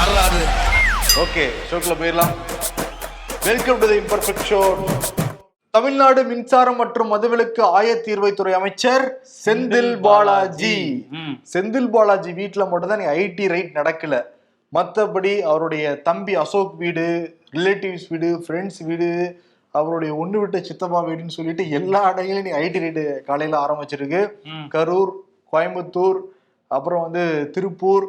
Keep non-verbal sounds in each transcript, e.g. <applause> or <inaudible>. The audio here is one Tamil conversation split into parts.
வரலாறு ஓகே ஷோக்குள்ள போயிடலாம். Welcome to the imperfect show Tamil Nadu மின்சாரம் மற்றும் மதுவிலக்கு ஆயத்தீர்வைத்துறை அமைச்சர் செந்தில் பாலாஜி. செந்தில் பாலாஜி வீட்டுல மட்டும் தான் ஐடி ரைட் நடக்கல. மத்தபடி அவருடைய தம்பி அசோக் வீடு ரிலேட்டிவ்ஸ் வீடு ஃப்ரெண்ட்ஸ் வீடு அவருடைய ஒண்ணு விட்ட சித்தப்பா வீடுன்னு சொல்லிட்டு எல்லா இடங்களையும் நீ ஐடி ரைடு காலையில ஆரம்பிச்சிருக்கு. கரூர் கோயம்புத்தூர் அப்புறம் வந்து திருப்பூர்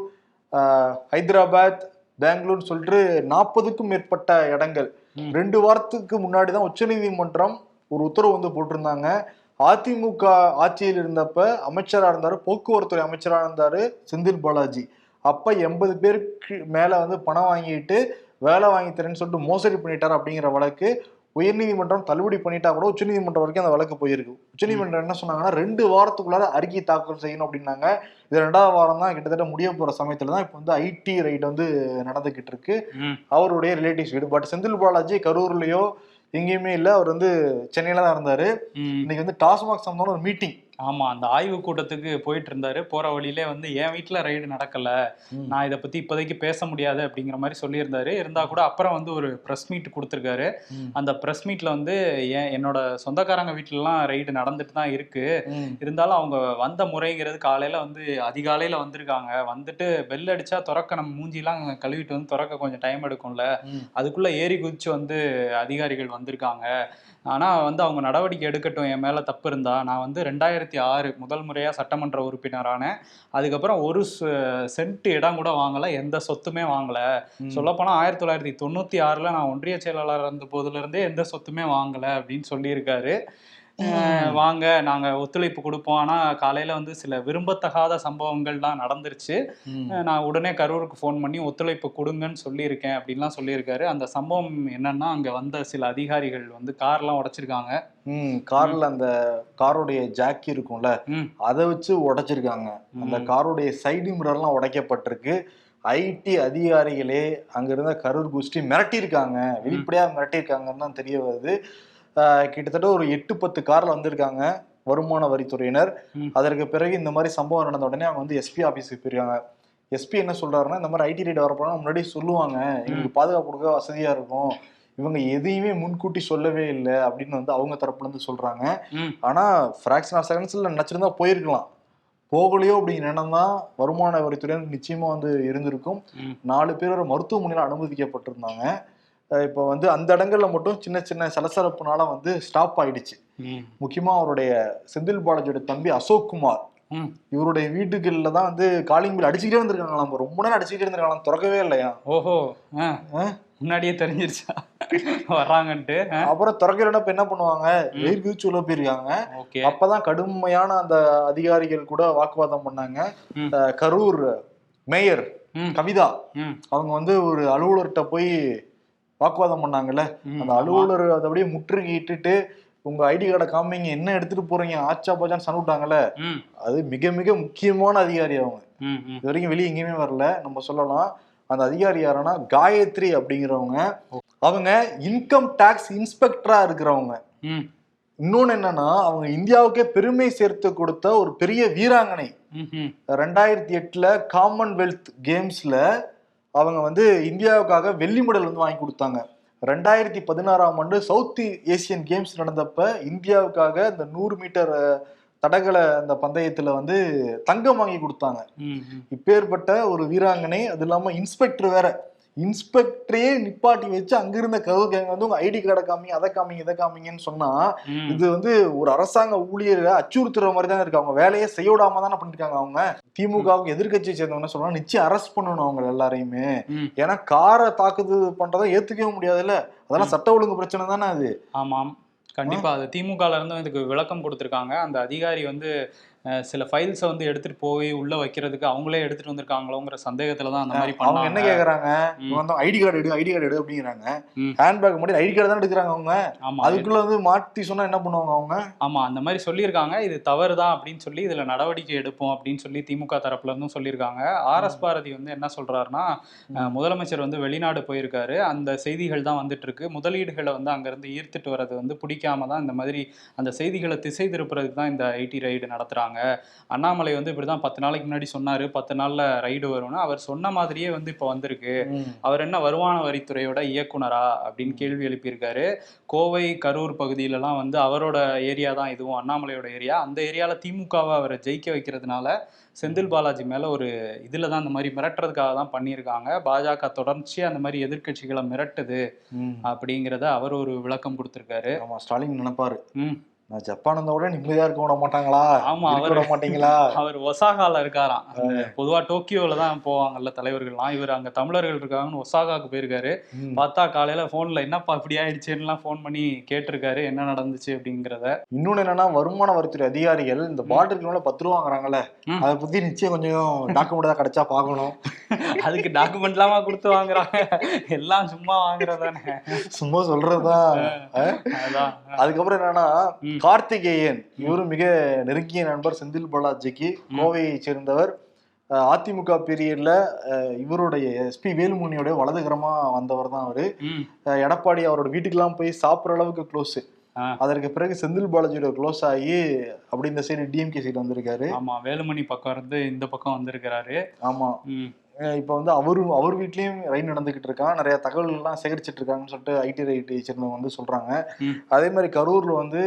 ஹைதராபாத் பெங்களூர் சொல்லிட்டு நாற்பதுக்கும் மேற்பட்ட இடங்கள். ரெண்டு வாரத்துக்கு முன்னாடி தான் உச்சநீதிமன்றம் ஒரு உத்தரவு வந்து போட்டிருந்தாங்க. அதிமுக ஆட்சியில் இருந்தப்ப அமைச்சரா இருந்தாரு போக்குவரத்துறை அமைச்சரா இருந்தாரு செந்தில் பாலாஜி. அப்ப எண்பது பேருக்கு மேல வந்து பணம் வாங்கிட்டு வேலை வாங்கி தரேன்னு சொல்லிட்டு மோசடி பண்ணிட்டார் அப்படிங்கிற வழக்கு. உயர்நீதிமன்றம் தள்ளுபடி பண்ணிட்டா கூட உச்சநீதிமன்றம் வரைக்கும் அந்த வழக்கு போயிருக்கு. உச்சநீதிமன்றம் என்ன சொன்னாங்கன்னா ரெண்டு வாரத்துக்குள்ளார அறிக்கை தாக்கல் செய்யணும் அப்படின்னாங்க. இது ரெண்டாவது வாரம் தான் கிட்டத்தட்ட முடிய போற சமயத்துல தான் இப்போ வந்து ஐடி ரைட் வந்து நடந்துகிட்டு இருக்கு. அவருடைய ரிலேட்டிவ்ஸ் வீடு. பட் செந்தில் பாலாஜி கரூர்லயோ எங்கேயுமே இல்லை. அவர் வந்து சென்னையில தான் இருந்தாரு. இன்னைக்கு வந்து டாஸ்மாக் சம்பந்தமான ஒரு மீட்டிங் ஆமா அந்த ஆய்வு கூட்டத்துக்கு போயிட்டு இருந்தாரு. போற வழியிலே வந்து என் வீட்டுல ரைடு நடக்கல. நான் இதை பத்தி இப்போதைக்கு பேச முடியாது அப்படிங்கிற மாதிரி சொல்லியிருந்தாரு. இருந்தா கூட அப்புறம் வந்து ஒரு ப்ரெஸ் மீட் கொடுத்துருக்காரு. அந்த ப்ரெஸ் மீட்ல வந்து என் என்னோட சொந்தக்காரங்க வீட்டுலலாம் ரைடு நடந்துட்டு தான் இருக்கு. இருந்தாலும் அவங்க வந்த முறைங்கிறது காலையில வந்து அதிகாலையில வந்திருக்காங்க. வந்துட்டு பெல் அடிச்சா திறக்க நம்ம மூஞ்சிலாம் கழுவிட்டு வந்து திறக்க கொஞ்சம் டைம் எடுக்கும்ல. அதுக்குள்ள ஏறி குதிச்சு வந்து அதிகாரிகள் வந்திருக்காங்க. ஆனா வந்து அவங்க நடவடிக்கை எடுக்கட்டும். என் மேல தப்பு இருந்தா நான் வந்து ரெண்டாயிரத்தி ஆறு முதல் முறையா சட்டமன்ற உறுப்பினரானேன் அதுக்கப்புறம் ஒரு சென்ட் இடம் கூட வாங்கல எந்த சொத்துமே வாங்கல. சொல்லப்போனா ஆயிரத்தி தொள்ளாயிரத்தி தொண்ணூத்தி ஆறுல நான் ஒன்றிய செயலாளர் இருந்த போதுல இருந்தே எந்த சொத்துமே வாங்கல அப்படின்னு சொல்லியிருக்காரு. வாங்க நாங்க ஒத்துழைப்பு கொடுப்போம். ஆனா காலையில வந்து சில விரும்பத்தகாத சம்பவங்கள்லாம் நடந்துருச்சு. நான் உடனே கரூருக்கு ஃபோன் பண்ணி ஒத்துழைப்பு கொடுங்கன்னு சொல்லியிருக்கேன் அப்படின்லாம் சொல்லியிருக்காரு. அந்த சம்பவம் என்னன்னா அங்க வந்த சில அதிகாரிகள் வந்து கார்லாம் உடைச்சிருக்காங்க. ம் கார்ல அந்த காரோடைய ஜாக்கி இருக்கும்ல. அதை வச்சு உடைச்சிருக்காங்க. அந்த காரோடைய சைடு மிரர்லாம் உடைக்கப்பட்டிருக்கு. ஐடி அதிகாரிகளே அங்க இருந்த கரூர் குஷ்டி மிரட்டியிருக்காங்க. வெளிப்படையா மிரட்டியிருக்காங்கன்னு தான் தெரிய வருது. கிட்டத்தட்ட ஒரு எட்டு பத்து கார்ல வந்திருக்காங்க வருமான வரித்துறையினர். அதற்கு பிறகு இந்த மாதிரி சம்பவம் நடந்த உடனே அவங்க வந்து எஸ்பி ஆபீஸுக்கு போயிருக்காங்க. எஸ்பி என்ன சொல்றாருன்னா இந்த மாதிரி ஐடி ரைடு வரப்போனா முன்னாடி சொல்லுவாங்க. எங்களுக்கு பாதுகாப்பு கொடுக்க வசதியா இருக்கும். இவங்க எதையுமே முன்கூட்டி சொல்லவே இல்லை அப்படின்னு வந்து அவங்க தரப்புல இருந்து சொல்றாங்க. ஆனா ஃபிராக்ஷன் ஆஃப் செகண்ட்ஸ்ல நினைச்சிருந்தா போயிருக்கலாம். போகலையோ அப்படிங்கிற தான் வருமான வரித்துறையினர் நிச்சயமா வந்து இருந்திருக்கும். நாலு பேர் ஒரு மருத்துவமனையில அனுமதிக்கப்பட்டிருந்தாங்க. இப்போ வந்து அந்த இடங்கள்ல மட்டும் சின்ன சின்ன சலசலப்புனால வந்து ஸ்டாப் ஆயிடுச்சு. முக்கியமா அவருடைய செந்தில் பாலாஜியோட தம்பி அசோக் குமார். இவருடைய வீட்டுகள்ல தான் வந்து காலிங் பில் அடிச்சுக்கிட்டே இருந்திருக்காங்களாம் ரொம்ப நேரம் அடிச்சுக்கிட்டே இருந்திருக்காங்களாம் திறக்கவே இல்லையா? ஓஹோ? முன்னாடியே தெரிஞ்சிருச்சா? வர்றாங்கன்ட்டு அப்புறம் இப்ப என்ன பண்ணுவாங்க? வெயிர் குதிச்சு உள்ள போயிருக்காங்க. அப்பதான் கடுமையான அந்த அதிகாரிகள் கூட வாக்குவாதம் பண்ணாங்க. கரூர் மேயர். கவிதா. அவங்க வந்து ஒரு அலுவலர்கிட்ட போய் வாக்குவாதம் பண்ணாங்கல்ல. அந்த அலுவலர் அதை அப்படியே முற்றுகையிட்டுட்டு உங்க ஐடி கார்டை காமிங்க என்ன எடுத்துட்டு போறீங்க ஆச்சா பாச்சான்னு சன் விட்டாங்கல்ல ம். அது மிக மிக முக்கியமான அதிகாரி அவங்க. இது வரைக்கும் வெளியே எங்கேயுமே வரல நம்ம சொல்லலாம் அந்த அதிகாரி யாருன்னா காயத்ரி அப்படிங்கிறவங்க அவங்க இன்கம் டாக்ஸ் இன்ஸ்பெக்டரா இருக்கிறவங்க. இன்னொன்னு என்னன்னா அவங்க இந்தியாவுக்கே பெருமை சேர்த்து கொடுத்த ஒரு பெரிய வீராங்கனை. ரெண்டாயிரத்தி எட்டுல காமன்வெல்த் கேம்ஸ்ல அவங்க வந்து இந்தியாவுக்காக வெள்ளி மெடல் வந்து வாங்கி கொடுத்தாங்க. ரெண்டாயிரத்தி பதினாறாம் ஆண்டு சவுத் ஏசியன் கேம்ஸ் நடந்தப்ப இந்தியாவுக்காக இந்த நூறு மீட்டர் தடகள அந்த பந்தயத்துல வந்து தங்கம் வாங்கி கொடுத்தாங்க. இப்பேற்பட்ட ஒரு வீராங்கனை அது இல்லாம இன்ஸ்பெக்டர் வேற. இன்ஸ்பெக்டரே நிப்பாட்டி வச்சு அங்கிருந்த கவு கேங்க வந்து உங்க ஐடி கார்டை காமிங்க அதை காமிங்க இதை காமிங்கன்னு சொன்னா. இது வந்து ஒரு அரசாங்க ஊழியரை அச்சுறுத்துற மாதிரி தான் இருக்கு. அவங்க வேலையை செய்ய விடாம தானே பண்ணிருக்காங்க அவங்க. திமுகவுக்கு எதிர்க்கட்சியை சேர்ந்தவங்க சொல்றாங்க? நிச்சயம் அரெஸ்ட் பண்ணணும் அவங்க எல்லாரையுமே. ஏன்னா காரை தாக்குதல் பண்றதை ஏத்துக்கவே முடியாதுல்ல. அதெல்லாம் சட்ட ஒழுங்கு பிரச்சனை தானே அது. ஆமாம். கண்டிப்பா. அது திமுகல இருந்தும் இதுக்கு விளக்கம் கொடுத்திருக்காங்க. அந்த அதிகாரி வந்து சில ஃபைல்ஸை வந்து எடுத்துட்டு போய் உள்ள வைக்கிறதுக்கு அவங்களே எடுத்துட்டு வந்திருக்காங்களோங்கிற சந்தேகத்துல தான் அந்த மாதிரி அவங்க என்ன. இவங்க வந்து ஐடி கார்டு எடு ஐடி கார்டு எடு அப்படிங்கிறாங்க. ஹேண்ட்பேக் மட்டும் ஐடி கார்டு தான் எடுக்கிறாங்க அவங்க. ஆமா அதுக்குள்ள வந்து மாத்தி சொன்னா என்ன பண்ணுவாங்க அவங்க? ஆமா அந்த மாதிரி சொல்லியிருக்காங்க. இது தவறு தான் அப்படின்னு சொல்லி இதுல நடவடிக்கை எடுப்போம் அப்படின்னு சொல்லி திமுக தரப்புல இருந்தும் சொல்லியிருக்காங்க. ஆர் எஸ் பாரதி வந்து என்ன சொல்றாருன்னா அஹ், முதலமைச்சர் வந்து வெளிநாடு போயிருக்காரு. அந்த செய்திகள் தான் வந்துட்டு இருக்கு. முதலீடுகளை வந்து அங்கிருந்து ஈர்த்துட்டு வர்றது வந்து பிடிக்காம தான் இந்த மாதிரி அந்த செய்திகளை திசை திருப்புறதுக்கு தான் இந்த ஐடி ரைடு நடத்துறாங்க. பண்ணிட்டாங்க அண்ணாமலை வந்து இப்படிதான் பத்து நாளைக்கு முன்னாடி சொன்னாரு. பத்து நாள்ல ரைடு வரும்னு. அவர் சொன்ன மாதிரியே வந்து இப்போ வந்திருக்கு. அவர் என்ன வருமான வரித்துறையோட இயக்குனரா அப்படின்னு கேள்வி எழுப்பியிருக்காரு. கோவை கரூர் பகுதியிலலாம் வந்து அவரோட ஏரியா தான் இதுவும் அண்ணாமலையோட ஏரியா அந்த ஏரியால திமுகவை அவரை ஜெயிக்க வைக்கிறதுனால செந்தில் பாலாஜி மேல ஒரு இதுல தான் அந்த மாதிரி மிரட்டுறதுக்காக தான் பண்ணியிருக்காங்க. பாஜக தொடர்ச்சியா அந்த மாதிரி எதிர்க்கட்சிகளை மிரட்டுது. அப்படிங்கிறத அவர் ஒரு விளக்கம் கொடுத்திருக்காரு. ஆமா ஸ்டாலின் நினைப்பாரு. ம். நான் ஜப்பான் வந்த விட நிம்மதியா இருக்க விட மாட்டாங்களா? ஆமா, அவரு- விட மாட்டீங்களா? <laughs> அவர் ஒசாகால இருக்காராம். பொதுவா டோக்கியோல தான் போவாங்கல்ல தலைவர்கள்லாம் இவர் அங்க தமிழர்கள் இருக்காங்கன்னு ஒசாகாக்கு போயிருக்காரு. பார்த்தா காலையில போன்ல என்னப்பா இப்படி ஆயிடுச்சுன்னுலாம் ஃபோன் பண்ணி கேட்டிருக்காரு. என்ன நடந்துச்சு? அப்படிங்கிறத. இன்னொன்னு என்னன்னா வருமான வரித்துறை அதிகாரிகள் இந்த பாட்டிலுக்கு மேல பத்து ரூபா வாங்குறாங்கல்ல. அதை பத்தி நிச்சயம் கொஞ்சம் டாக்குமெண்ட் தான் கிடைச்சா பார்க்கணும். <laughs> அதுக்கு டாக்குமெண்ட்லாமா கொடுத்து வாங்குறாங்க. எல்லாம் சும்மா வாங்குறதானே. சும்மா சொல்றதுதான். அதுக்கப்புறம் என்னன்னா. கார்த்திகேயன் இவரும் மிக நெருங்கிய நண்பர் செந்தில் பாலாஜிக்கு கோவையை சேர்ந்தவர். அதிமுக பீரியட்ல இவருடைய எஸ்பி வேலுமணியோட வலதுகரமா வந்தவர் தான் அவரு எடப்பாடி அவரோட வீட்டுக்கெல்லாம் போய் சாப்பிட்ற அளவுக்கு க்ளோஸ். அதற்கு பிறகு செந்தில் பாலாஜியோட க்ளோஸ் ஆகி அப்படி இந்த சைடு டிஎம்கே சைடு வந்திருக்காரு. ஆமா வேலுமணி பக்கம் இருந்து இந்த பக்கம் வந்திருக்கிறாரு. ஆமா. இப்ப வந்து அவரு அவர் வீட்லயும் ரைட் நடந்துகிட்டு இருக்கான் நிறைய தகவல்கள் எல்லாம் சேகரிச்சிட்டு இருக்காங்கன்னு சொல்லிட்டு ஐடி ரைட் சேர்ந்தவங்க வந்து சொல்றாங்க. அதே மாதிரி கரூர்ல வந்து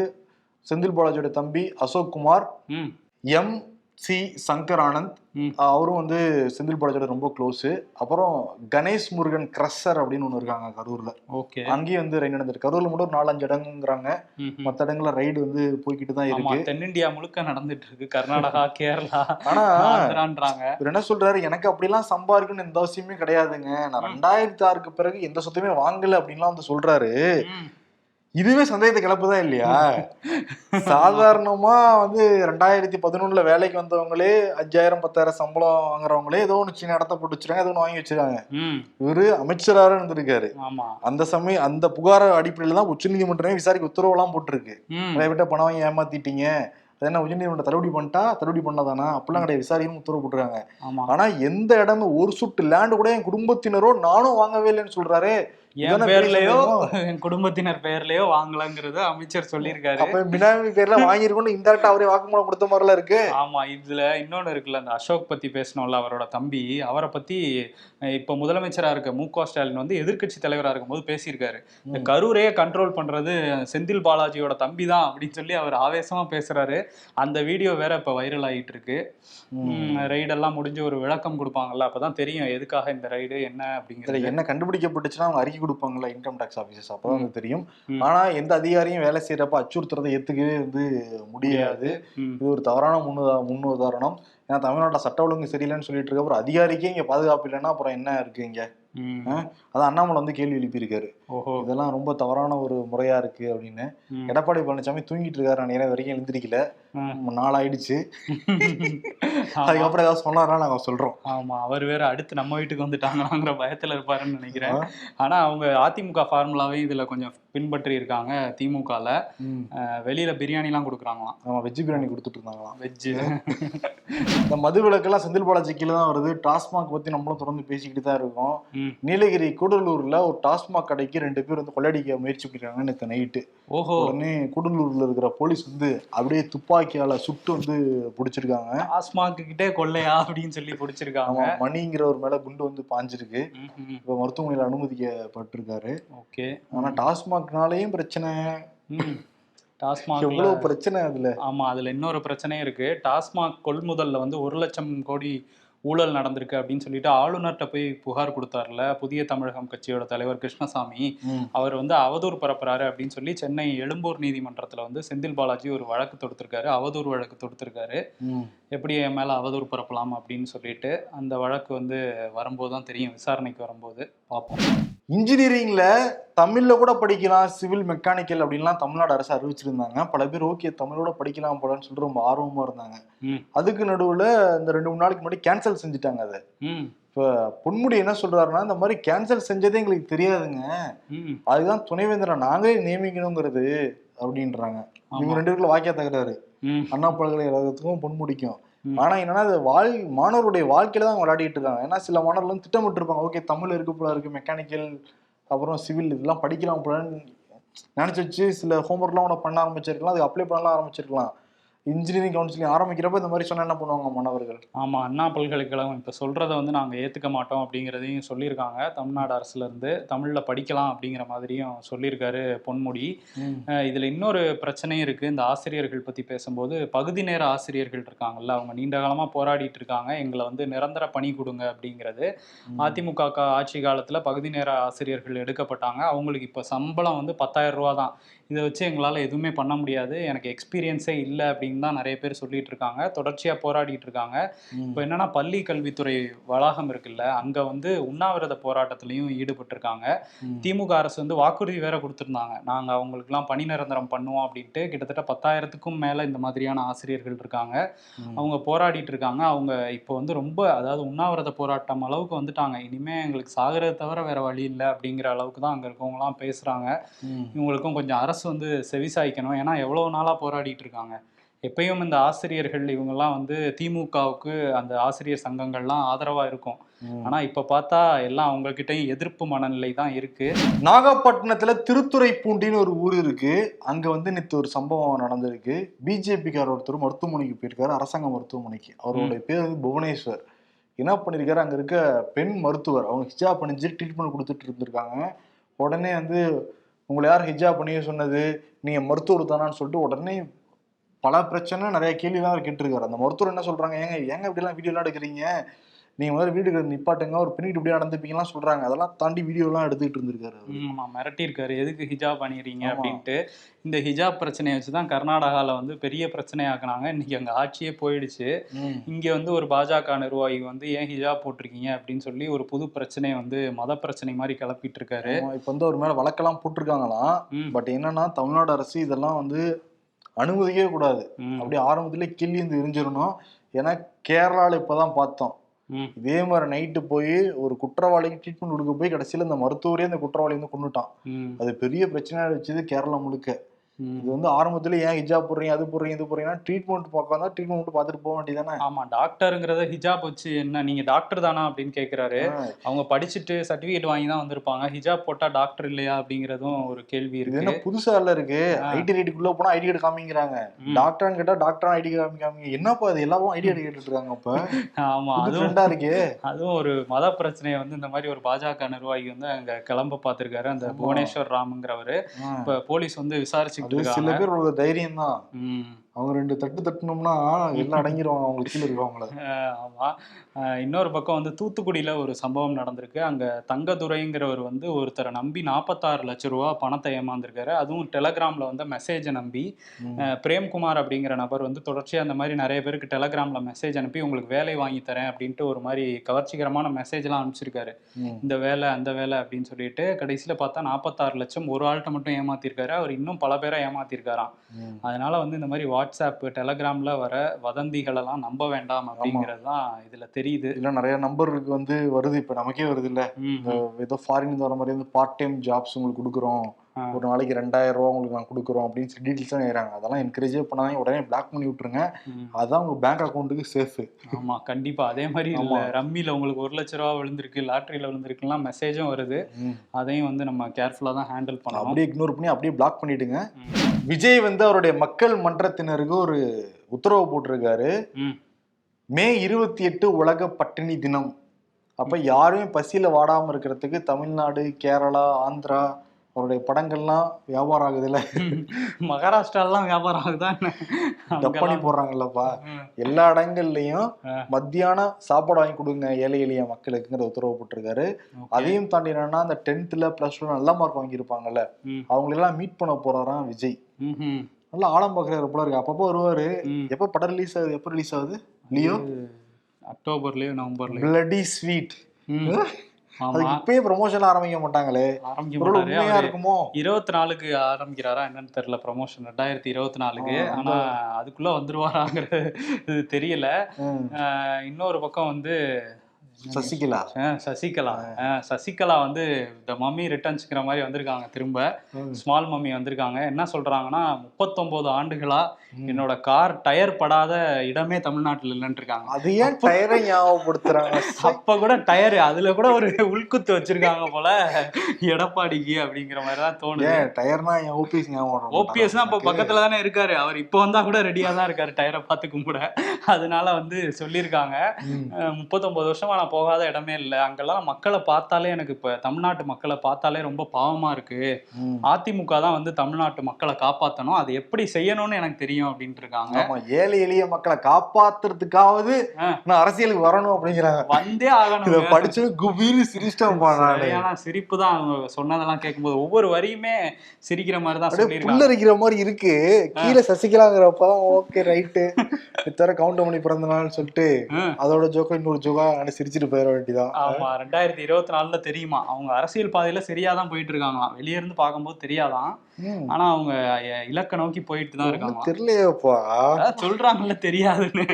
செந்தில் பாலாஜியோட தம்பி அசோக் குமார் எம் சி சங்கர் ஆனந்த் அவரும் வந்து செந்தில் பாலாஜியோட ரொம்ப க்ளோஸ் அப்புறம் கணேஷ் முருகன் கிரஷர் அப்படின்னு ஒன்று இருக்காங்க கரூர்ல. ஓகே. அங்கேயும் வந்து ரைடு நடந்திருக்கு. கரூர்ல மட்டும் ஒரு நாலஞ்சு இடங்குறாங்க. ம், ம். மற்ற இடங்கள்ல ரைடு வந்து போய்கிட்டு தான் இருக்கு. தென்னிந்தியா முழுக்க நடந்துட்டு இருக்கு. கர்நாடகா <laughs> கேரளா ஆனா இவர் என்ன சொல்றாரு? எனக்கு அப்படிலாம் சம்பாதிக்கணும்னு எந்த அவசியமே கிடையாதுங்க. நான் ரெண்டாயிரத்தி ஆறுக்கு பிறகு எந்த சொத்துமே வாங்கல அப்படின்லாம் வந்து சொல்றாரு. இதுவே சந்தேகத்தை கிளப்புதான் இல்லையா? சாதாரணமா வந்து ரெண்டாயிரத்தி பதினொன்னுல வேலைக்கு வந்தவங்களே அஞ்சாயிரம் பத்தாயிரம் சம்பளம் வாங்குறவங்களே ஏதோ ஒன்று சின்ன இடத்த போட்டு வச்சிருக்காங்க ஏதோ ஒன்று வாங்கி வச்சிருக்காங்க. இவரு அமைச்சராக இருந்திருக்காரு. அந்த சமயம் அந்த புகார் அடிப்படையில தான் உச்சநீதிமன்றமே விசாரிக்க உத்தரவெல்லாம் போட்டிருக்கு. நிறைய பேர்ட்ட பணம் வாங்கி ஏமாத்திட்டீங்க. அது என்ன உச்சநீதிமன்றம் தள்ளுபடி பண்ணிட்டா தள்ளுபடி பண்ணதானா? அப்படிலாம் கிடையாது. விசாரிக்கணும் உத்தரவு போட்டுருக்காங்க. ஆனா எந்த இடமும் ஒரு சுட்டு லேண்ட் கூட என் குடும்பத்தினரோ நானும் வாங்கவே இல்லைன்னு சொல்றாரு. என் பேர்லயோ? என் குடும்பத்தினர் பேர்லயோ வாங்கலங்கிறத அமைச்சர் சொல்லியிருக்காரு. அப்ப பினாமி பேர்ல வாங்கிருக்கோம்னு இன்டெரக்டா அவரே வாக்குமூலம் கொடுத்த மாதிரிலாம் இருக்கு. ஆமா இதுல இன்னொன்னு இருக்குல்ல அந்த அசோக் பத்தி பேசணும்ல அவரோட தம்பி. அவரை பத்தி இப்ப முதலமைச்சரா இருக்க மு க ஸ்டாலின் வந்து எதிர்க்கட்சி தலைவரா இருக்கும்போது பேசியிருக்காரு. இந்த. கரூரையே கண்ட்ரோல் பண்றது செந்தில் பாலாஜியோட தம்பி தான் அப்படின்னு சொல்லி அவர் ஆவேசமா பேசுறாரு. அந்த வீடியோ வேற இப்ப வைரல் ஆகிட்டு இருக்கு. ரைடெல்லாம் முடிஞ்சு ஒரு விளக்கம் கொடுப்பாங்கல்ல அப்பதான் தெரியும் எதுக்காக இந்த ரைடு என்ன அப்படிங்கிறது. என்ன கண்டுபிடிக்கப்பட்டுச்சுன்னா அவங்க அறிக்கை கொடுப்பாங்கல்ல இன்கம் டாக்ஸ் ஆபீசர்ஸ் அப்பதான் வந்து தெரியும். ம். ஆனா எந்த அதிகாரியும் வேலை செய்யறப்ப அச்சுறுத்துறதை ஏத்துக்கவே வந்து முடியாது. இது ஒரு தவறான முன்னுதா முன்னுதாரணம். ஏன்னா தமிழ்நாட்டுல சட்ட ஒழுங்கு சரியில்லைன்னு சொல்லிட்டு இருக்க அப்புறம் அதிகாரிக்கே இங்க பாதுகாப்பு இல்லைன்னா அப்புறம் என்ன இருக்கு இங்க? அதான் அண்ணாமலை வந்து கேள்வி எழுப்பியிருக்காரு. ஓஹோ. இதெல்லாம் ரொம்ப தவறான ஒரு முறையா இருக்கு அப்படின்னு. எடப்பாடி பழனிசாமி தூங்கிட்டு இருக்காரு நான் நேரம் வரைக்கும் எழுந்திருக்கல. ம். நாளாயிடுச்சு. ஆமா. அதுக்கப்புறம் ஏதாவது சொன்னாரா நாங்க சொல்றோம். ஆமா அவர் வேற அடுத்து நம்ம வீட்டுக்கு வந்துட்டாங்களாங்கிற பயத்துல இருப்பாருன்னு நினைக்கிறேன். ஆனா அவங்க அதிமுக ஃபார்முலாவையும் இதுல கொஞ்சம் பின்பற்றி இருக்காங்க திமுகல வெளியில பிரியாணி எல்லாம் கொடுக்குறாங்களாம். ஆமா வெஜ் பிரியாணி கொடுத்துட்டு இருந்தாங்களாம் வெஜ்ஜு. <laughs> இந்த மது விளக்கெல்லாம் செந்தில் பாலாஜி கீழே தான் வருது. டாஸ்மாக் பத்தி நம்மளும் தொடர்ந்து பேசிக்கிட்டு தான் இருக்கோம். நீலகிரி கூடலூர்ல ஒரு டாஸ்மாக் கடைக்கு ரெண்டு பேர் வந்து கொள்ளடிக்க முயற்சி பண்ணிருக்காங்க நேற்று நைட்டு. ஓஹோ. உடனே கூடலூர்ல இருக்கிற போலீஸ் வந்து அப்படியே துப்பாக்கியால சுட்டு வந்து பிடிச்சிருக்காங்க. டாஸ்மாக் கிட்டே கொள்ளையா அப்படின்னு சொல்லி பிடிச்சிருக்காங்க. மணிங்கிற ஒரு மேல குண்டு வந்து பாஞ்சிருக்கு. இப்ப மருத்துவமனையில அனுமதிக்கப்பட்டிருக்காரு. ஓகே. ஆனா டாஸ்மாக்னாலேயும் பிரச்சனை. டாஸ்மாக் எவ்வளவு பிரச்சனை அதுல? ஆமா அதுல இன்னொரு பிரச்சனையும் இருக்கு. டாஸ்மாக் கொள்முதல்ல வந்து ஒரு லட்சம் கோடி ஊழல் நடந்திருக்கு அப்படின்னு சொல்லிட்டு ஆளுநர்கிட்ட போய் புகார் கொடுத்தாருல புதிய தமிழகம் கட்சியோட தலைவர் கிருஷ்ணசாமி. அவர் வந்து அவதூறு பரப்புறாரு அப்படின்னு சொல்லி சென்னை எழும்பூர் நீதிமன்றத்துல வந்து செந்தில் பாலாஜி ஒரு வழக்கு தொடுத்திருக்காரு. அவதூறு வழக்கு தொடுத்திருக்காரு. எப்படி என் மேல அவதூறு பரப்பலாம் அப்படின்னு சொல்லிட்டு அந்த வழக்கு வந்து வரும்போது தான் தெரியும் விசாரணைக்கு வரும்போது. பார்ப்போம். இன்ஜினியரிங்ல தமிழ்ல கூட படிக்கலாம் சிவில் மெக்கானிக்கல் அப்படின்லாம் தமிழ்நாடு அரசு அறிவிச்சிருந்தாங்க. பல பேர் ஓகே தமிழோட படிக்கலாம் போலன்னு சொல்லிட்டு ரொம்ப ஆர்வமா இருந்தாங்க. அதுக்கு நடுவுல இந்த ரெண்டு மூணு நாளைக்கு முன்னாடி கேன்சல் செஞ்சுட்டாங்க அதை. இப்ப பொன்முடி என்ன சொல்றாருன்னா இந்த மாதிரி கேன்சல் செஞ்சதே எங்களுக்கு தெரியாதுங்க. அதுதான் துணைவேந்தரை நாங்களே நியமிக்கணுங்கிறது அப்படின்றாங்க. இவங்க ரெண்டு பேருக்குள்ள வாக்கிய தகராறு. அண்ணா பல்கலைக்கழகத்துக்கும் பொன்முடிக்கும். ஆனா என்னன்னா அது வாழ் மாணவருடைய வாழ்க்கையில தான் விளையாடிட்டு இருக்காங்க. ஏன்னா சில மாணவர்கள் வந்து திட்டமிட்டு இருப்பாங்க ஓகே தமிழ் இருக்கு போல இருக்கு மெக்கானிக்கல் அப்புறம் சிவில் இதெல்லாம் படிக்கலாம் போலன்னு நினைச்சு வச்சு சில ஹோம்ஒர்க்லாம் உனக்கு பண்ண ஆரம்பிச்சிருக்கலாம். அது அப்ளை பண்ணலாம் ஆரம்பிச்சிருக்கலாம். இன்ஜினியரிங் கவுன்சிலிங் ஆரம்பிக்கிறப்ப இந்த மாதிரி சொன்னா என்ன பண்ணுவாங்க மாணவர்கள்? ஆமா அண்ணா பல்கலைக்கழகம். இப்ப சொல்றத வந்து நாங்க ஏத்துக்க மாட்டோம் அப்படிங்கிறதையும் சொல்லியிருக்காங்க. தமிழ்நாடு அரசுல இருந்து தமிழ்ல படிக்கலாம் அப்படிங்கிற மாதிரியும் சொல்லியிருக்காரு பொன்முடி. இதுல இன்னொரு பிரச்சனையும் இருக்கு. இந்த ஆசிரியர்கள் பத்தி பேசும்போது பகுதி நேர ஆசிரியர்கள் இருக்காங்கல்ல அவங்க நீண்ட காலமா போராடிட்டு இருக்காங்க. எங்களை வந்து நிரந்தர பணி கொடுங்க அப்படிங்கிறது. அதிமுக கா- ஆட்சி காலத்துல பகுதி நேர ஆசிரியர்கள் எடுக்கப்பட்டாங்க. அவங்களுக்கு இப்ப சம்பளம் வந்து பத்தாயிரம் ரூபா தான் இதை வச்சு எங்களால எதுவுமே பண்ண முடியாது. எனக்கு எக்ஸ்பீரியன்ஸே இல்லை அப்படின்னு தான் நிறைய பேர் சொல்லிட்டு இருக்காங்க. தொடர்ச்சியா போராடிட்டு இருக்காங்க. இப்போ என்னன்னா பள்ளி கல்வித்துறை வளாகம் இருக்குல்ல அங்க வந்து உண்ணாவிரத போராட்டத்திலையும் ஈடுபட்டிருக்காங்க. திமுக அரசு வந்து வாக்குறுதி வேற கொடுத்திருந்தாங்க. நாங்க அவங்களுக்குலாம் பணி நிரந்தரம் பண்ணுவோம் அப்படின்ட்டு கிட்டத்தட்ட பத்தாயிரத்துக்கும் மேல இந்த மாதிரியான ஆசிரியர்கள் இருக்காங்க. அவங்க போராடிட்டு இருக்காங்க. அவங்க இப்போ வந்து ரொம்ப அதாவது உண்ணாவிரத போராட்டம் அளவுக்கு வந்துட்டாங்க. இனிமே எங்களுக்கு சாகிறத தவிர வேற வழி இல்லை அப்படிங்கிற அளவுக்கு தான் அங்க இருக்கவங்கலாம் பேசுறாங்க. இவங்களுக்கும் கொஞ்சம் அரசு வந்து செவிசாய்க்கணும் ஏன்னா எவ்வளவு நாளா போராடிட்டு இருக்காங்க. எப்பயும் இந்த ஆசிரியர்கள் இவங்கெல்லாம் வந்து திமுகவுக்கு அந்த ஆசிரியர் சங்கங்கள்லாம் ஆதரவா இருக்கும். ஆனா இப்ப பார்த்தா எல்லாம் அவங்க கிட்டயும் எதிர்ப்பு மனநிலை தான் இருக்கு. நாகப்பட்டினத்துல திருத்துறைப்பூண்டின்னு ஒரு ஊர் இருக்கு. அங்க வந்து நேற்று ஒரு சம்பவம் நடந்திருக்கு. பிஜேபிக்கார ஒருத்தர் மருத்துவமனைக்கு போயிருக்காரு. அரசாங்க மருத்துவமனைக்கு. அவருடைய பேர் வந்து புவனேஸ்வர். என்ன பண்ணிருக்காரு? அங்க இருக்க பெண் மருத்துவர். அவங்க ஹிஜாப் பண்ணிச்சு ட்ரீட்மெண்ட் கொடுத்துட்டு இருந்திருக்காங்க. உடனே வந்து உங்களை யார் ஹிஜாப் பண்ணிய சொன்னது? நீங்கள் மருத்துவர் தானான்னு சொல்லிட்டு உடனே பல பிரச்சனை நிறைய கேள்விலாம் தான் கேட்டிருக்காரு. அந்த மருத்துவர் என்ன சொல்கிறாங்க ஏங்க ஏங்க இப்படிலாம் வீடியோலாம் எடுக்கிறீங்க? நீங்க முதல்ல வீட்டுக்கு நிப்பாட்டுங்க ஒரு பெண்ணிட்டு இப்படி நடந்துப்பீங்கலாம் சொல்றாங்க. அதெல்லாம் தாண்டி வீடியோலாம் எடுத்துக்கிட்டு இருந்திருக்காரு அவரு. ஆமா மிரட்டியிருக்காரு. எதுக்கு ஹிஜாப் பண்ணிடுறீங்க. அப்படின்ட்டு. இந்த ஹிஜாப் பிரச்சனையை வச்சுதான் கர்நாடகால வந்து பெரிய பிரச்சனையாக்குனாங்க இன்னைக்கு அங்க ஆட்சியே போயிடுச்சு. இங்க வந்து ஒரு பாஜக நிர்வாகி வந்து ஏன் ஹிஜாப் போட்டிருக்கீங்க அப்படின்னு சொல்லி ஒரு புது பிரச்சனையை வந்து மத பிரச்சனை மாதிரி கிளப்பிட்டு இருக்காரு இப்ப வந்து ஒரு மேல வழக்கெல்லாம் போட்டிருக்காங்களாம். பட் என்னன்னா தமிழ்நாடு அரசு இதெல்லாம் வந்து அனுமதிக்கவே கூடாது. அப்படியே ஆரம்பத்திலே கிள்ளி இருந்து எரிஞ்சிடணும் ஏன்னா கேரளால இப்பதான் பார்த்தோம். இதே மாதிரி நைட்டு போய் ஒரு குற்றவாளிக்கு ட்ரீட்மெண்ட் கொடுக்க போய் கடைசியில இந்த மருத்துவரே அந்த குற்றவாளி வந்து கொண்டுட்டான் அது பெரிய பிரச்சனையா வச்சது கேரளா முழுக்க. இது வந்து ஆரம்பத்துல ஏன் ஹிஜாப் போடுறீங்க அது போடுறீங்க இது போடுறீங்கன்னா ட்ரீட்மெண்ட் பார்க்க ட்ரீட்மெண்ட் மட்டும் பார்த்துட்டு போக வேண்டியதானே ஆமா டாக்டருங்கிறத ஹிஜாப் வச்சு என்ன நீங்க டாக்டர் தானா அப்படின்னு கேக்குறாரு. அவங்க படிச்சுட்டு சர்டிபிகேட் வாங்கி தான் வந்திருப்பாங்க. ஹிஜாப் போட்டா டாக்டர் இல்லையா அப்படிங்கறதும் ஒரு கேள்வி இருக்கு. என்ன புதுசா இல்ல இருக்கு. ஐடி ரேட்டுக்குள்ள போனா ஐடி கார்டு காமிக்கிறாங்க. ம். டாக்டர்னு கேட்டா டாக்டர் ஐடி கார்டு காமிங்க என்னப்பா இது? எல்லாரும் ஐடி கார்டு கேட்டுட்டு இருக்காங்க அப்ப. ஆமா அதுவும் இருக்கே. அதுவும் ஒரு மத பிரச்சனையை வந்து இந்த மாதிரி ஒரு பாஜக நிர்வாகி வந்து அங்க கிளம்ப பார்த்திருக்காரு. அந்த. புவனேஸ்வர் ராம்ங்கிறவரு. இப்ப போலீஸ் வந்து விசாரிச்சுக்கிட்டு அது சில இருக்காங்க பேர் ஒரு தைரியம் தான். அவங்க ரெண்டு தட்டு தட்டுனோம்னா எல்லாம் அடங்கிடுவாங்க அவங்களுக்கு கீழே இருக்கவங்கள அஹ் ஆமா. அஹ் இன்னொரு பக்கம் வந்து தூத்துக்குடியில ஒரு சம்பவம் நடந்திருக்கு. அங்க தங்கதுரைங்கிறவர் வந்து ஒருத்தரை நம்பி நாற்பத்தாறு லட்ச ரூபா பணத்தை ஏமாந்திருக்காரு. அதுவும் டெலகிராம்ல வந்து மெசேஜை நம்பி. பிரேம்குமார் அப்படிங்கிற நபர் வந்து தொடர்ச்சியா அந்த மாதிரி நிறைய பேருக்கு டெலகிராம்ல மெசேஜ் அனுப்பி உங்களுக்கு வேலை வாங்கி தரேன் அப்படின்ட்டு ஒரு மாதிரி கவர்ச்சிகரமான மெசேஜ்லாம் அனுப்பிச்சிருக்காரு. இந்த வேலை அந்த வேலை அப்படின்னு சொல்லிட்டு கடைசியில பார்த்தா நாற்பத்தாறு லட்சம் ஒரு ஆள்கிட்ட மட்டும் ஏமாத்திருக்காரு. அவர் இன்னும் பல பேரை ஏமாத்திருக்காராம். அதனால வந்து இந்த மாதிரி வாட்ஸ்அப் டெலகிராம்ல வர வதந்திகள் எல்லாம் நம்ப வேண்டாம் அப்படிங்கிறது தான் இதுல தெரியுது. இல்ல நிறைய நம்பருக்கு வந்து வருது இப்ப நமக்கே வருது இல்ல. ஏதோ ஃபாரின் வர மாதிரி வந்து பார்ட் டைம் ஜாப்ஸ் உங்களுக்கு கொடுக்குறோம். ஒரு நாளைக்கு ரெண்டாயிரம் ரூபா உங்களுக்கு நான் கொடுக்குறோம் அப்படின்னு சொல்லி டீட்டெயில்ஸ் தான் அதெல்லாம் என்கரேஜே பண்ணாதீங்க. உடனே பிளாக் பண்ணி விட்டுருங்க. அதான் உங்க பேங்க் அக்கௌண்ட்டுக்கு சேஃப் ஆமா கண்டிப்பா. அதே மாதிரி இல்ல ஆமா. ரம்மில உங்களுக்கு ஒரு லட்ச ரூபா விழுந்திருக்கு லாட்டரியில விழுந்திருக்குலாம் மெசேஜும் வருது. அதையும் வந்து நம்ம கேர்ஃபுல்லா தான் ஹேண்டில் பண்ணணும். அப்படியே இக்னோர் பண்ணி அப்படியே பிளாக் பண்ணிடுங்க. விஜய் வந்து அவருடைய மக்கள் மன்றத்தினருக்கு ஒரு உத்தரவு போட்டிருக்காரு ம். இருபத்தி எட்டு உலக பட்டினி தினம் அப்ப யாருமே பசியில வாடாம இருக்கிறதுக்கு தமிழ்நாடு கேரளா ஆந்திரா அவருடைய படங்கள்லாம் வியாபாரம் ஆகுதுல்ல? <laughs> மகாராஷ்டிராலாம் வியாபாரம் ஆகுதா என்ன? டப் பண்ணி அங்கெல்லாம். போடுறாங்கல்லப்பா. எல்லா இடங்கள்லயும். மத்தியானம் சாப்பாடு வாங்கி கொடுங்க ஏழை எளிய மக்களுக்குங்கிற உத்தரவு போட்டிருக்காரு. அதையும் தாண்டி என்னன்னா அந்த டென்த்ல பிளஸ் டூ நல்ல மார்க் வாங்கியிருப்பாங்கல்ல. அவங்களெல்லாம் மீட் பண்ண போறாராம் விஜய். நல்லா ஆழம் பாக்குறாரு போல இருக்கு. அப்பப்போ வருவாரு. எப்ப படம் ரிலீஸ் ஆகுது? எப்ப ரிலீஸ் ஆகுது? லியோ? அக்டோபர்லயோ நவம்பர்லயோ? பிளடி ஸ்வீட் ம். அது ஆமா. இப்பயே ப்ரொமோஷன் ஆரம்பிக்க மாட்டாங்களே. ஆரம்பிக்க இருக்குமோ? இருபத்தி நாலுக்கு ஆரம்பிக்கிறாரா என்னன்னு தெரியல ப்ரமோஷன் ரெண்டாயிரத்தி இருபத்தி நாலுக்கு ஆனா அதுக்குள்ள வந்துருவாராங்கிறது <laughs> இது தெரியல. இன்னொரு பக்கம் வந்து சசிகலா. சசிகலா. சசிகலா வந்து த மம்மி ரிட்டர்ன்ஸ்ங்கிற மாதிரி வந்திருக்காங்க திரும்ப. ஸ்மால் மம்மி வந்திருக்காங்க. என்ன சொல்றாங்கன்னா முப்பத்தொன்பது ஆண்டுகளா என்னோட கார் டயர் படாத இடமே தமிழ்நாட்டுல இல்லைன்னு இருக்காங்க. அது ஏன் டயரை ஞாபகப்படுத்துறாங்க? <laughs> அப்ப கூட டயர் அதுல கூட ஒரு உள்குத்து வச்சிருக்காங்க போல. எடப்பாடிக்கு அப்படிங்கிற மாதிரி தான் தோணுது டயர்னா என் ஓபிஎஸ் ஞாபகம் ஓபிஎஸ் தான் இப்ப பக்கத்துல தானே இருக்காரு. அவர் இப்ப வந்தா கூட ரெடியா தான் இருக்காரு டயரை பார்த்து கும்பிட அதனால வந்து சொல்லியிருக்காங்க. முப்பத்தொன்பது வருஷமா நான் போகாத இடமே இல்லை அங்கெல்லாம் மக்களை பார்த்தாலே எனக்கு இப்ப தமிழ்நாட்டு மக்களை பார்த்தாலே ரொம்ப பாவமா இருக்கு. ம். அதிமுக தான் வந்து தமிழ்நாட்டு மக்களை காப்பாத்தணும். அது எப்படி செய்யணும்னு எனக்கு தெரியும் அப்படின்ட்டு இருக்காங்க. ஏழை எளிய மக்களை காப்பாத்துறதுக்காவது. நான் அரசியலுக்கு வரணும் அப்படிங்கிறாங்க. வந்தே இத ஆகணும் படிச்சு குபீர்னு சிரிச்சிட்டோம் சரியான சிரிப்பு தான் அவங்க சொன்னதெல்லாம் கேட்கும்போது ஒவ்வொரு வரியுமே சிரிக்கிற மாதிரி தான் புல்லரிக்கிற மாதிரி இருக்கு. கீழே சசிகலாங்கிறப்பதான் ஓகே ரைட்டு. இத்தர கவுண்ட் பிறந்த நாள்னு சொல்லிட்டு. அதோட ஜோக்கா இன்னொரு ஜோக்கா அனு சிரிச்சிட்டு போயிட வேண்டியதான் ஆமா ரெண்டாயிரத்தி இருபத்தி நாலுல தெரியுமா? அவங்க அரசியல் பாதையில சரியா தான் போயிட்டு இருக்காங்களாம். வெளியே இருந்து பார்க்கும்போது தெரியாதான். ஆனா அவங்க இலக்க நோக்கி போயிட்டு தான் இருக்காங்க. தெரியலையேப்பா. சொல்றாங்கல்ல தெரியாதுன்னு.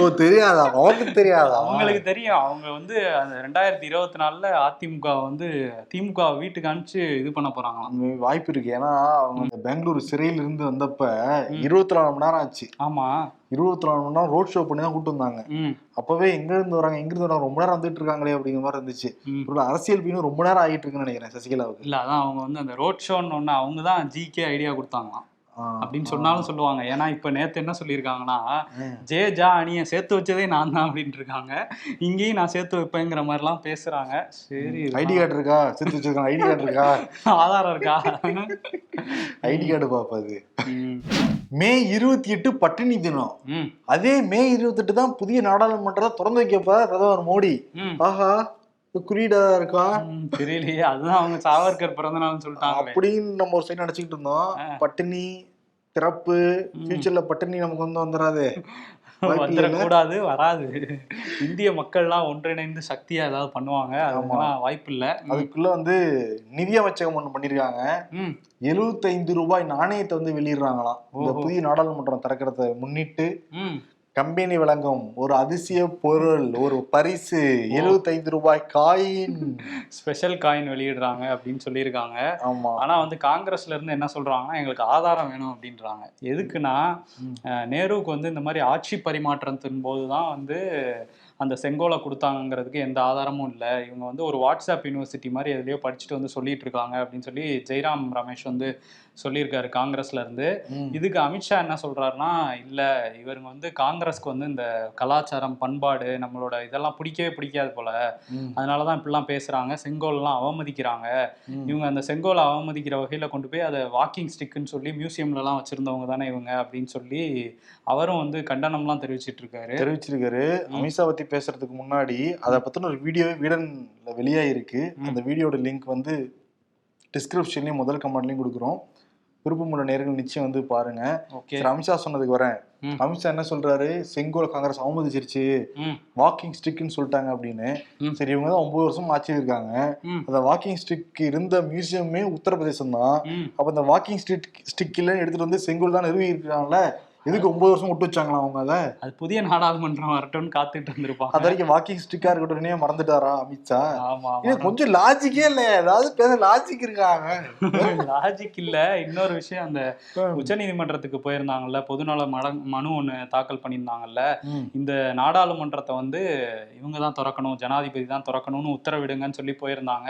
ஓ தெரியாதா? அவனுக்கு தெரியாதா? அவங்களுக்கு தெரியும். அவங்க வந்து அந்த ரெண்டாயிரத்தி இருபத்தி நாலுல அதிமுக வந்து திமுக வீட்டுக்கு அனுப்பிச்சு இது பண்ண உண்மை வாய்ப்பு இருக்கு. ஏன்னா அவங்க பெங்களூர் சிறையில இருந்து வந்தப்ப இருபத்தி நாலு மணி நேரம் ஆச்சு. ஆமா. இருபத்தி நாலு மணி நேரம் ரோட் ஷோ பண்ணி தான் கூட்டு வந்தாங்க. அப்பவே எங்க இருந்து வராங்க? எங்க இருந்து வராங்க? ரொம்ப நேரம் வந்துட்டு இருக்காங்களே அப்படிங்கிற மாதிரி இருந்துச்சு. அரசியல் பீனும் ரொம்ப நேரம் ஆகிட்டு இருக்குன்னு நினைக்கிறேன் சசிகலாவுக்கு. இல்ல அதான் அவங்க வந்து அந்த ரோட் ஷோன்னு ஒண்ணு அவங்க தான் ஜிகே ஐடியா கொடுத்தாங்களாம். அப்படின்னு சொன்னாலும் சொல்லுவாங்க. ஏன்னா இப்ப நேத்து என்ன சொல்லியிருக்காங்கன்னா. ஜே ஜா அணியை சேர்த்து வச்சதே நான் தான் அப்படின்ட்டு இருக்காங்க. இங்கேயும் நான் சேர்த்து வைப்பேங்கிற மாதிரிலாம் பேசுறாங்க. சரி ஐடி கார்டு இருக்கா? சேர்த்து வச்சிருக்காங்க. ஐடி கார்டு இருக்கா? ஆதாரம் இருக்கா? ஐடி கார்டு பாப்பாது ம். இருபத்தி எட்டு பட்டினி தினம். அதே மே இருபத்தெட்டு தான் புதிய நாடாளுமன்றத்தை திறந்து வைக்க போறார் பிரதமர் மோடி. ஆஹா. குறியீடா இருக்கா? தெரியலையே. அதுதான் அவங்க சாவர்கர் பிறந்த நாள்னு சொல்லிட்டாங்களே. அப்படின்னு நம்ம ஒரு சைடு நினைச்சுக்கிட்டு இருந்தோம். பட்டினி திறப்பு ஃபியூச்சர்ல பட்டினி நமக்கு வந்து வந்துடாது? வந்துடக்கூடாது வராது. இந்திய மக்கள்லாம் ஒன்றிணைந்து சக்தியா ஏதாவது பண்ணுவாங்க. அதுக்கெல்லாம் வாய்ப்பு இல்ல. அதுக்குள்ள வந்து நிதி அமைச்சகம் ஒண்ணு பண்ணிருக்காங்க. ம். எழுபத்தைந்து ரூபாய் நாணயத்தை வந்து வெளியிடுறாங்களாம். இந்த. புதிய நாடாளுமன்றம் திறக்கிறத முன்னிட்டு கம்பெனி வழங்கும் ஒரு அதிசய பொருள் ஒரு பரிசு எழுபத்தைந்து ரூபாய் காயின். ஸ்பெஷல் காயின் வெளியிடுறாங்க அப்படின்னு சொல்லியிருக்காங்க. ஆமா. ஆனா வந்து காங்கிரஸ்ல இருந்து என்ன சொல்றாங்கன்னா எங்களுக்கு ஆதாரம் வேணும் அப்படின்றாங்க. எதுக்குன்னா நேருவுக்கு வந்து இந்த மாதிரி ஆட்சி பரிமாற்றத்தின் போதுதான் வந்து அந்த செங்கோலை கொடுத்தாங்கிறதுக்கு எந்த ஆதாரமும் இல்லை. இவங்க வந்து ஒரு வாட்ஸ்அப் யூனிவர்சிட்டி மாதிரி எதுலயோ படிச்சுட்டு வந்து சொல்லிட்டு இருக்காங்க அப்படின்னு சொல்லி ஜெய்ராம் ரமேஷ் வந்து சொல்லியிருக்காரு காங்கிரஸ்ல இருந்து. இதுக்கு அமித்ஷா என்ன சொல்றாருன்னா இல்ல இவருங்க வந்து காங்கிரஸ்க்கு வந்து இந்த கலாச்சாரம் பண்பாடு நம்மளோட இதெல்லாம் பிடிக்கவே பிடிக்காது போல. அதனாலதான் இப்படிலாம் பேசுறாங்க. செங்கோல்லாம் அவமதிக்கிறாங்க. இவங்க அந்த செங்கோலை அவமதிக்கிற வகையில கொண்டு போய் அதை வாக்கிங் ஸ்டிக்குன்னு சொல்லி மியூசியம்ல எல்லாம் வச்சிருந்தவங்க தானே இவங்க? அப்படின்னு சொல்லி அவரும் வந்து கண்டனம்லாம் தெரிவிச்சிட்டு இருக்காரு தெரிவிச்சிருக்காரு அமித்ஷா பத்தி பேசுறதுக்கு முன்னாடி அதை பத்தின ஒரு வீடியோவே வீடன்ல வெளியாயிருக்கு. அந்த வீடியோட லிங்க் வந்து டிஸ்கிரிப்ஷன்லயும் முதல் கமெண்ட்லயும் கொடுக்குறோம். விருப்பமுள்ள நேர்கள் நிச்சயம் வந்து பாருங்க. அமித்ஷா சொன்னதுக்கு வரேன். அமித்ஷா என்ன சொல்றாரு? செங்கோல் காங்கிரஸ் அவமதிச்சிருச்சு. வாக்கிங் ஸ்டிக்னு சொல்லிட்டாங்க அப்படின்னு. சரி இவங்க தான் ஒன்பது வருஷம் ஆட்சி இருக்காங்க. அந்த வாக்கிங் ஸ்டிக் இருந்த மியூசியமே உத்தரப்பிரதேசம் தான். அப்ப அந்த வாக்கிங் ஸ்டிக் ஸ்டிக் இல்லைன்னு எடுத்துட்டு வந்து செங்கோல் தான் நிறுவி இருக்காங்கல்ல? எதுக்கு ஒன்பது வருஷம் விட்டு வச்சாங்களா அவங்க அதை? அது புதிய நாடாளுமன்றம் வரட்டும்னு காத்துட்டு இருந்திருப்பாங்க. அது வரைக்கும் வாக்கிங் ஸ்டிக்கா இருக்கட்டும் மறந்துட்டாரா அமித்ஷா? ஆமா கொஞ்சம் லாஜிக்கே இல்ல ஏதாவது பேச லாஜிக் இருக்காங்க லாஜிக் இல்ல. இன்னொரு விஷயம் அந்த உச்சநீதிமன்றத்துக்கு போயிருந்தாங்கல்ல பொதுநல மனு ஒண்ணு தாக்கல் பண்ணியிருந்தாங்கல்ல. இந்த நாடாளுமன்றத்தை வந்து இவங்க தான் திறக்கணும் ஜனாதிபதி தான் திறக்கணும்னு உத்தரவிடுங்கன்னு சொல்லி போயிருந்தாங்க.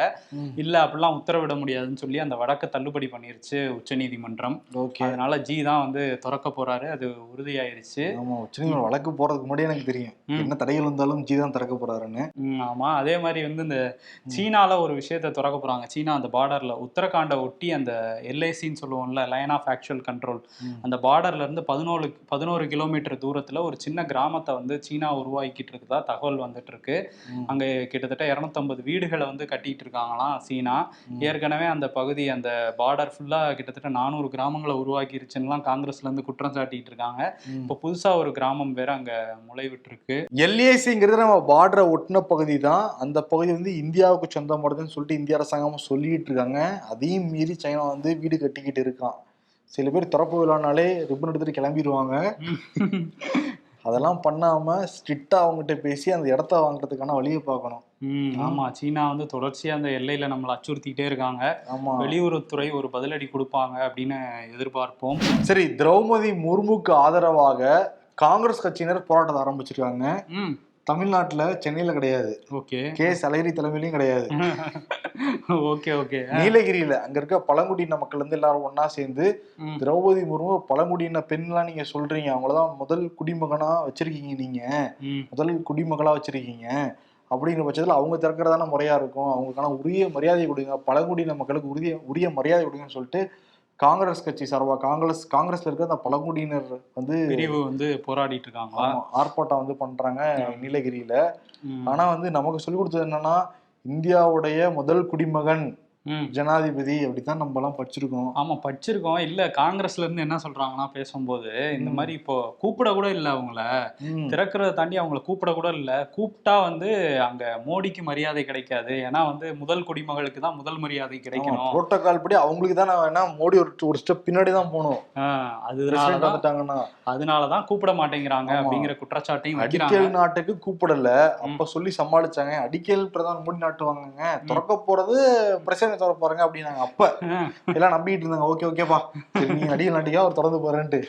இல்ல அப்படிலாம் உத்தரவிட முடியாதுன்னு சொல்லி அந்த வழக்கை தள்ளுபடி பண்ணிருச்சு உச்சநீதிமன்றம். ஓகே. அதனால ஜி தான் வந்து திறக்க போறாரு. அது உறுதியாயிருச்சு. ஆமா உச்சநீதிமன்றம் வழக்கு போறதுக்கு முன்னாடி எனக்கு தெரியும். என்ன தடைகள் இருந்தாலும் ஜி தான் திறக்க போறாருன்னு. ஆமா. அதே மாதிரி வந்து இந்த சீனால ஒரு விஷயத்த திறக்க போறாங்க. சீனா அந்த பார்டர்ல உத்தரகாண்டை ஒட்டி அந்த எல்ஐசின்னு சொல்லுவோம்ல லைன் ஆஃப் ஆக்சுவல் கண்ட்ரோல். அந்த பார்டர்ல இருந்து பதினோரு பதினோரு கிலோமீட்டர் தூரத்துல ஒரு சின்ன கிராமத்தை வந்து சீனா உருவாக்கிட்டு இருக்குதா தகவல் வந்துட்டு இருக்கு. அங்க கிட்டத்தட்ட இரநூத்தம்பது வீடுகளை வந்து கட்டிட்டு இருக்காங்களாம் சீனா. ஏற்கனவே அந்த பகுதி அந்த பார்டர் ஃபுல்லா கிட்டத்தட்ட நானூறு கிராமங்களை உருவாக்கிருச்சுன்னுலாம் காங்கிரஸ்ல இருந்து குற்றம் சாட்டிட்டு இருக்காங்க ம். இப்போ புதுசா ஒரு கிராமம் வேற அங்க முளைவிட்டு இருக்கு எல்ஏசிங்கிறது நம்ம பார்டரை ஒட்டின பகுதி தான். அந்த பகுதி வந்து இந்தியாவுக்கு சொந்தமானதுன்னு சொல்லிட்டு இந்திய அரசாங்கம் சொல்லிட்டு இருக்காங்க அதையும் மீறி சைனா வந்து வீடு கட்டிக்கிட்டு இருக்கான். சில பேர் திறப்பு விழானாலே ரிப்பன் எடுத்துட்டு கிளம்பிடுவாங்க. <laughs> அதெல்லாம் பண்ணாம ஸ்ட்ரிக்டா அவங்ககிட்ட பேசி அந்த இடத்த வாங்குறதுக்கான வழியை பார்க்கணும். ம். ஆமா. சீனா வந்து தொடர்ச்சியா அந்த எல்லையில நம்மளை அச்சுறுத்திக்கிட்டே இருக்காங்க. ஆமா. வெளியுறவுத்துறை ஒரு பதிலடி கொடுப்பாங்க அப்படின்னு எதிர்பார்ப்போம். சரி திரௌபதி முர்முக்கு ஆதரவாக காங்கிரஸ் கட்சியினர் போராட்டத்தை ஆரம்பிச்சிருக்காங்க. ம். தமிழ்நாட்டுல சென்னையில கிடையாது. ஓகே. கே. சலகிரி தலைமையிலயும் கிடையாது. <laughs> Okay okay. நீலகிரியில அங்க இருக்க பழங்குடியின மக்கள் வந்து எல்லாரும் ஒண்ணா சேர்ந்து. திரௌபதி முர்மு பழங்குடியின பெண்லாம் நீங்க சொல்றீங்க. அவங்களதான் முதல் குடிமகனா வச்சிருக்கீங்க நீங்க. முதல் குடிமகளா வச்சிருக்கீங்க. அப்படிங்கிற பட்சத்துல அவங்க திறக்கிறதான முறையா இருக்கும். அவங்களுக்கான உரிய மரியாதை கொடுங்க. பழங்குடியின மக்களுக்கு உரிய உரிய மரியாதை கொடுங்கன்னு சொல்லிட்டு காங்கிரஸ் கட்சி சார்பா காங்கிரஸ் காங்கிரஸ்ல இருக்கிற அந்த பழங்குடியினர் வந்து பிரிவு வந்து போராடிட்டு இருக்காங்களா ஆமா, ஆர்ப்பாட்டம் வந்து பண்றாங்க நீலகிரியில. ஆனா வந்து நமக்கு சொல்லி கொடுத்தது என்னன்னா இந்தியாவுடைய முதல் குடிமகன் ஜனாதிபதி அப்படித்தான் நம்ம எல்லாம் படிச்சிருக்கோம். ஆமா படிச்சிருக்கோம். இல்ல காங்கிரஸ்ல இருந்து என்ன சொல்றாங்கன்னா பேசும்போது இந்த மாதிரி இப்போ கூப்பிட கூட இல்ல அவங்கள. திறக்கிறத தாண்டி அவங்கள கூப்பிட கூட இல்ல. கூப்பிட்டா வந்து அங்க மோடிக்கு மரியாதை கிடைக்காது. ஏன்னா வந்து முதல் குடிமகளுக்கு தான் முதல் மரியாதை கிடைக்கணும். புரோட்டோகால் படி அவங்களுக்கு தான் வேணா மோடி ஒரு ஒரு ஸ்டெப் பின்னாடி தான் போகணும். அதனாலதான் வந்துட்டாங்கன்னா அதனாலதான் கூப்பிட மாட்டேங்கிறாங்க. அப்படிங்கிற குற்றச்சாட்டையும் அடிக்கல் நாட்டுக்கு கூப்பிடல. அப்ப சொல்லி சமாளிச்சாங்க. அடிக்கல் பிரதமர் மோடி நாட்டு வாங்குங்க திறக்க போறது பிரசிடென்ட் திறக்க போறாங்க அப்படின்னாங்க. அப்ப எல்லாம் நம்பிட்டு இருந்தாங்க. ஓகே ஓகேப்பா சரி நீங்க அடிக்கல் நாட்டுக்கா அவர் திறந்து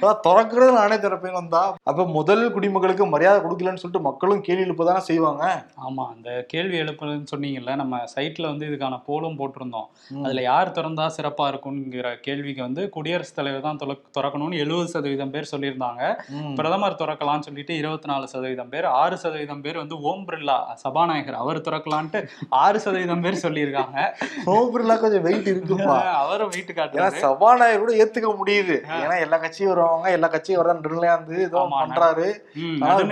அதான் திறக்கிறது நானே திறப்பேன்னு வந்தா அப்ப முதல் குடிமக்களுக்கு மரியாதை கொடுக்கலன்னு சொல்லிட்டு மக்களும் கேள்வி எழுப்பதானே செய்வாங்க? ஆமா அந்த கேள்வி எழுப்புறதுன்னு சொன்னீங்கல்ல நம்ம சைட்ல வந்து இதுக்கான போலும் போட்டிருந்தோம். அதுல யார் திறந்தா சிறப்பா இருக்கும்ங்கிற கேள்விக்கு வந்து குடியரசுத் தலைவர் தான் திறக்கணும்னு எழுபது சதவீதம் பேர் சொல்லியிருந்தாங்க. பிரதமர் திறக்கலாம்னு சொல்லிட்டு இருபத்தி நாலு சதவீதம் பேர் ஆறு சதவீதம் பேர் வந்து ஓம் பிர்லா சபாநாயகர் அவர் திறக்கலான்ட்டு ஆறு சதவீதம் பேர் சொல்லியிருக்காங்க. ஓம் பிர்லா கொஞ்சம் வெயிட் இருக்குப்பா. <laughs> அவரும் வீட்டு ஏன்னா காட்டுறாரு சபாநாயகர் கூட ஏத்துக்க முடியுது. ஏன்னா எல்லா கட்சியும் வருவாங்க எல்லா கட்சியும் வரதான் நடுநிலையா இருந்து ஏதோ பண்றாரு.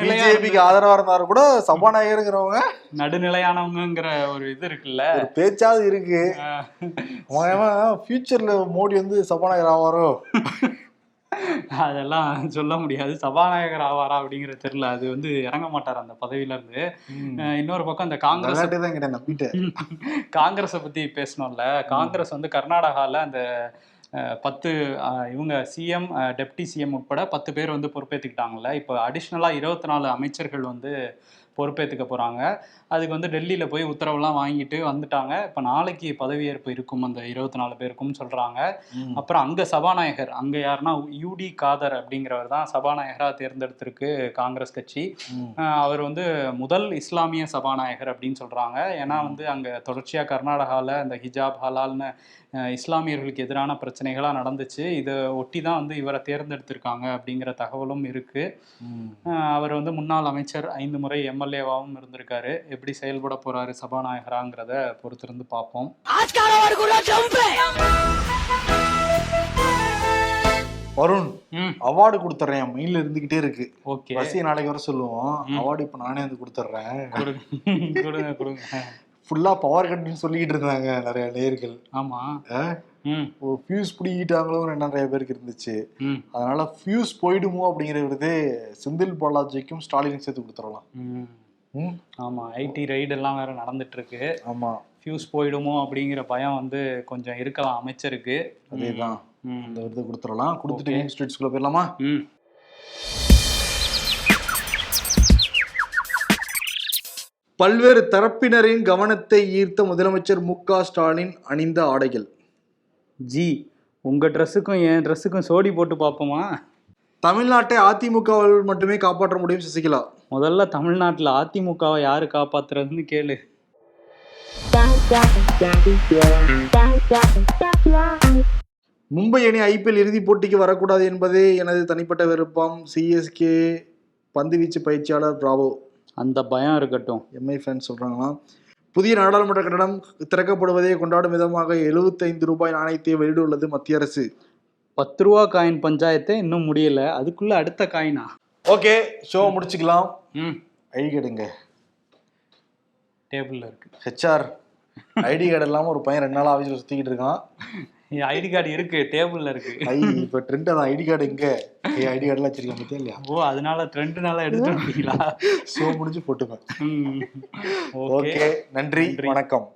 பிஜேபிக்கு ஆதரவா இருந்தாரு கூட சபாநாயகருங்கிறவங்க நடுநிலையானவங்கங்கிற ஒரு இது இருக்குல்ல. ஒரு பேச்சாவது இருக்கு. ஃபியூச்சர்ல மோடி வந்து சபாநாயகர் ஆவாரோ? அதெல்லாம் சொல்ல முடியாது. சபாநாயகர் ஆவாரா அப்படிங்கிற தெரியல. அது வந்து இறங்க மாட்டார் அந்த பதவியில இருந்து. இன்னொரு பக்கம் இந்த காங்கிரஸ் காங்கிரஸை பத்தி பேசணும்ல. காங்கிரஸ் வந்து கர்நாடகால அந்த பத்து இவங்க சிஎம் டெப்டி சிஎம் உட்பட பத்து பேர் வந்து பொறுப்பேற்றுக்கிட்டாங்கல்ல இப்போ அடிஷ்னலாக இருபத்தி நாலு அமைச்சர்கள் வந்து பொறுப்பேற்றுக்க போகிறாங்க அதுக்கு வந்து டெல்லியில் போய் உத்தரவுலாம் வாங்கிட்டு வந்துட்டாங்க. இப்போ நாளைக்கு பதவியேற்பு இருக்கும் அந்த இருபத்தி நாலு பேருக்கும் சொல்கிறாங்க அப்புறம் அங்கே சபாநாயகர் அங்கே யாருன்னா யூடி காதர் அப்படிங்கிறவர் தான் சபாநாயகராக தேர்ந்தெடுத்திருக்கு காங்கிரஸ் கட்சி. அவர் வந்து முதல் இஸ்லாமிய சபாநாயகர் அப்படின்னு சொல்றாங்க. ஏன்னா வந்து அங்க தொடர்ச்சியா கர்நாடகாவில் இந்த ஹிஜாப் ஹலால்னு இஸ்லாமியர்களுக்கு எதிரான பிரச்சனைகளாக நடந்துச்சு. இதை ஒட்டி தான் வந்து இவரை தேர்ந்தெடுத்திருக்காங்க அப்படிங்கிற தகவலும் இருக்கு. அஹ் அவர் வந்து முன்னாள் அமைச்சர் ஐந்து முறை எம்எல்ஏவாகவும் இருந்திருக்காரு. எப்படி செயல்பட போறாரு சபாநாயகராங்கிறத பொறுத்திருந்து பார்ப்போம். வருண் ம். அவார்டு கொடுத்துட்றேன் மெயில இருந்துகிட்டே இருக்கு. ஓகே. பசி நாளைக்கு வர சொல்லுவோம். அவார்டு இப்ப நானே வந்து கொடுத்துட்றேன் கொடுங்க. ஃபுல்லா பவர் கட்னு சொல்லிக்கிட்டு இருந்தாங்க நிறைய நேர்கள் ஆமா. ஃபியூஸ் பிடிக்கிட்டாங்களோன்னு நிறைய பேருக்கு இருந்துச்சு. அதனால ஃபியூஸ் போயிடுமோ அப்படிங்கிற விருது செந்தில் பாலாஜிக்கும் ஸ்டாலினுக்கும் சேர்த்து கொடுத்துடலாம். ம். ம் ஆமா ஐடி ரைடு எல்லாம் வேற நடந்துட்டு இருக்கு ஆமா. ஃபியூஸ் போயிடுமோ அப்படிங்கிற பயம் வந்து கொஞ்சம் இருக்கலாம் அமைச்சருக்கு. அதேதான். ம். இந்த விருது கொடுத்துடலாம். கொடுத்துட்டு. கேம் ஸ்ட்ரீட்ஸ்குள்ள போயிடலாமா? ம். பல்வேறு தரப்பினரின் கவனத்தை ஈர்த்த முதலமைச்சர் மு க ஸ்டாலின் அணிந்த ஆடைகள். ஜி உங்க ட்ரெஸ்ஸுக்கும் என் ட்ரெஸ்ஸுக்கும் சோடி போட்டு பார்ப்போமா? தமிழ்நாட்டை அதிமுகவால் மட்டுமே காப்பாற்ற முடியும் சசிகலா? முதல்ல தமிழ்நாட்டுல அதிமுகவை யாரு காப்பாத்துறதுன்னு கேளு. மும்பை அணி ஐபிஎல் இறுதிப் போட்டிக்கு வரக்கூடாது என்பதே எனது தனிப்பட்ட விருப்பம். சிஎஸ்கே பந்துவீச்சு பயிற்சியாளர் பிராவோ. அந்த பயம் இருக்கட்டும். எம்ஐ ஃபேன் சொல்றாங்களாம் புதிய நாடாளுமன்ற கட்டடம் திறக்கப்படுவதை கொண்டாடும் விதமாக 75 ரூபாய் நாணயத்தை வெளியிட்டுள்ளது மத்திய அரசு. பத்து ரூபா காயின் பஞ்சாயத்து இன்னும் முடியல. அதுக்குள்ள அடுத்த காயினா ஓகே ஷோ முடிச்சுக்கலாம். ம். ஐடி கார்டுங்க டேபிள்ல இருக்கு. ஹெச்ஆர். ஐடி கார்டு இல்லாம ஒரு பையன் ரெண்டு நாள் ஆஃபீஸில் சுத்திக்கிட்டு இருக்கான். ஐடி கார்டு இருக்கு டேபிள்ல இருக்கு. ஐ இப்போ ட்ரெண்ட் அதான். ஐடி கார்டு எங்க? ஐடி கார்டுலாம் வச்சிருக்கேன் பத்தியா இல்லையா? ஓ அதனால ட்ரெண்ட் நாளா எடுத்துட்டு வந்தீங்களா ஷோ முடிஞ்சு போட்டுப்பேன் ஓகே நன்றி. வணக்கம்.